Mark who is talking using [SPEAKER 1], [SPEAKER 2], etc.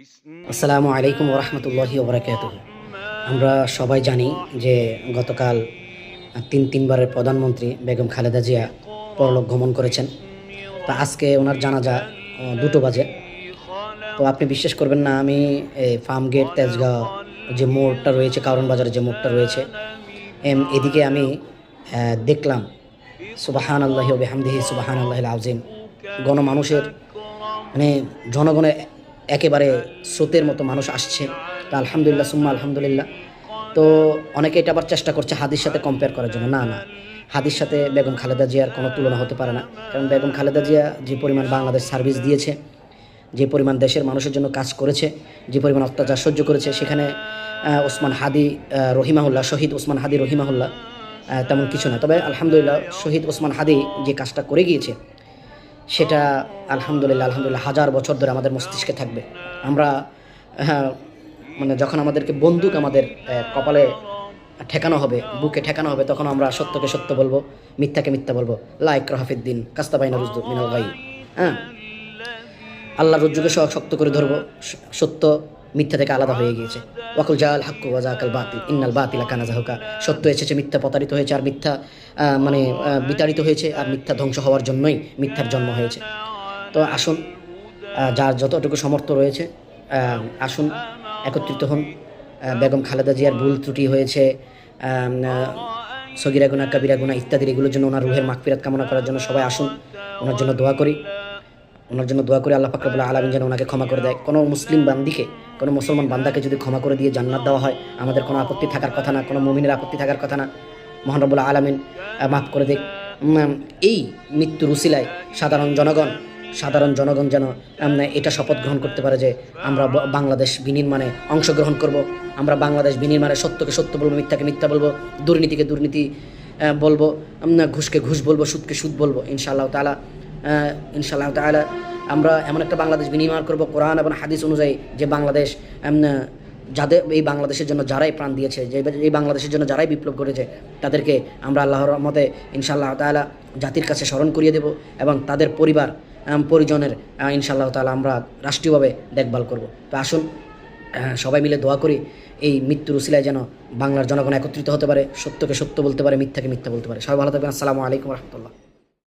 [SPEAKER 1] আসসালামু আলাইকুম ওরহমতুল্লাহি ওবরাকাত আমরা সবাই জানি যে গতকাল তিন তিনবারের প্রধানমন্ত্রী বেগম খালেদা জিয়া পরলোক গমন করেছেন। তা আজকে ওনার জানাজা আহ, দুটো বাজে। তো আপনি বিশ্বাস করবেন না আমি এই ফার্ম গেট তেজগাঁও যে মোড়টা রয়েছে কারণ বাজারে যে মোড়টা রয়েছে এম এদিকে আমি দেখলাম সুবাহান আল্লাহ বেহামদিহি সুবাহান আল্লাহ আউজিম গণমানুষের মানে জনগণের একেবারে স্রোতের মতো মানুষ আসছে। তা আলহামদুলিল্লাহ, সুম্মা আলহামদুলিল্লাহ। তো অনেকে এটা আবার চেষ্টা করছে হাদির সাথে কম্পেয়ার করার জন্য। না না। হাদির সাথে বেগম খালেদা জিয়ার কোনো তুলনা হতে পারে না। কারণ বেগম খালেদা জিয়া যে পরিমাণ বাংলাদেশ সার্ভিস দিয়েছে, যে পরিমাণ দেশের মানুষের জন্য কাজ করেছে, যে পরিমাণ অত্যাচার সহ্য করেছে, সেখানে ওসমান হাদি রহিমাহুল্লাহ, শহীদ ওসমান হাদি রহিমাহুল্লাহ তেমন কিছু না। তবে আলহামদুলিল্লাহ, শহীদ ওসমান হাদি যে কাজটা করে গিয়েছে সেটা আলহামদুলিল্লাহ আলহামদুলিল্লাহ হাজার বছর ধরে আমাদের মস্তিষ্কে থাকবে। আমরা হ্যাঁ, মানে যখন আমাদেরকে বন্দুক আমাদের কপালে ঠেকানো হবে বুকে ঠেকানো হবে তখন আমরা সত্যকে সত্য বলব মিথ্যাকে মিথ্যা বলব। লাইক রহাফিদ্দিন কাস্তাবাইনা রুজদু মিনাল ভাই হ্যাঁ? আল্লাহ রজ্জুকে শক্ত করে ধরবো সত্য মিথ্যা থেকে আলাদা হয়ে গিয়েছে। ওয়াকুল জাল হাক্কু ওয়াজাকাল বাতিল, ইন্নাল বাতিল কানা জাহুকা। সত্য এসেছে, মিথ্যা প্রতারিত হয়েছে আর মিথ্যা মানে বিতাড়িত হয়েছে আর মিথ্যা ধ্বংস হওয়ার জন্যই মিথ্যার জন্ম হয়েছে। তো আসুন যার যতটুকু সমর্থ রয়েছে আসুন, একত্রিত হন। বেগম খালেদা জিয়ার ভুল ত্রুটি হয়েছে সগিরা গুনা কাবিরা গুনা ইত্যাদির এগুলোর জন্য ওনার রুহের মাগফিরাত কামনা করার জন্য সবাই আসুন, ওনার জন্য দোয়া করি। ওনার জন্য দোয়া করে আল্লাহ ফাকরাবুল্লাহ আলমিন যেন ওনাকে ক্ষমা করে দেয়। কোনো মুসলিম বান্দিকে কোনো মুসলমান বান্দাকে যদি ক্ষমা করে দিয়ে জান্নাত দেওয়া হয় আমাদের কোনো আপত্তি থাকার কথা না কোনো মুমিনের আপত্তি থাকার কথা না। মহানবুল্লাহ আলমিন মাফ করে উম, এই মৃত্যুর উসিলায় সাধারণ জনগণ সাধারণ জনগণ যেন এটা শপথ গ্রহণ করতে পারে যে আমরা বাংলাদেশ বিনির্মাণে অংশগ্রহণ করব। আমরা বাংলাদেশ বিনির্মাণে সত্যকে সত্য বলব মিথ্যাকে মিথ্যা বলব দুর্নীতিকে দুর্নীতি বলব ঘুষকে ঘুষ বলব সুদকে সুদ বলব ইনশাআল্লাহ তালা ইনশাআল্লাহ তালা আমরা এমন একটা বাংলাদেশ বিনিময় করব, কোরআন এবং হাদিস অনুযায়ী যে বাংলাদেশ যাদের, এই বাংলাদেশের জন্য যারাই প্রাণ দিয়েছে, যে, এই বাংলাদেশের জন্য যারাই বিপ্লব করেছে, তাদেরকে আমরা আল্লাহর মতে ইনশাআল্লাহ তালা জাতির কাছে স্মরণ করিয়ে দেব এবং তাদের পরিবার পরিজনের ইনশাআল্লাহ তালা আমরা রাষ্ট্রীয়ভাবে দেখভাল করব। তো আসুন সবাই মিলে দোয়া করি, এই মৃত্যুর উসিলায় যেন বাংলার জনগণ একত্রিত হতে পারে, সত্যকে সত্য বলতে পারে, মিথ্যাকে মিথ্যা বলতে পারে। সবাই ভালো থাকবেন, আসসালামু আলাইকুম রহমতুল্লাহ।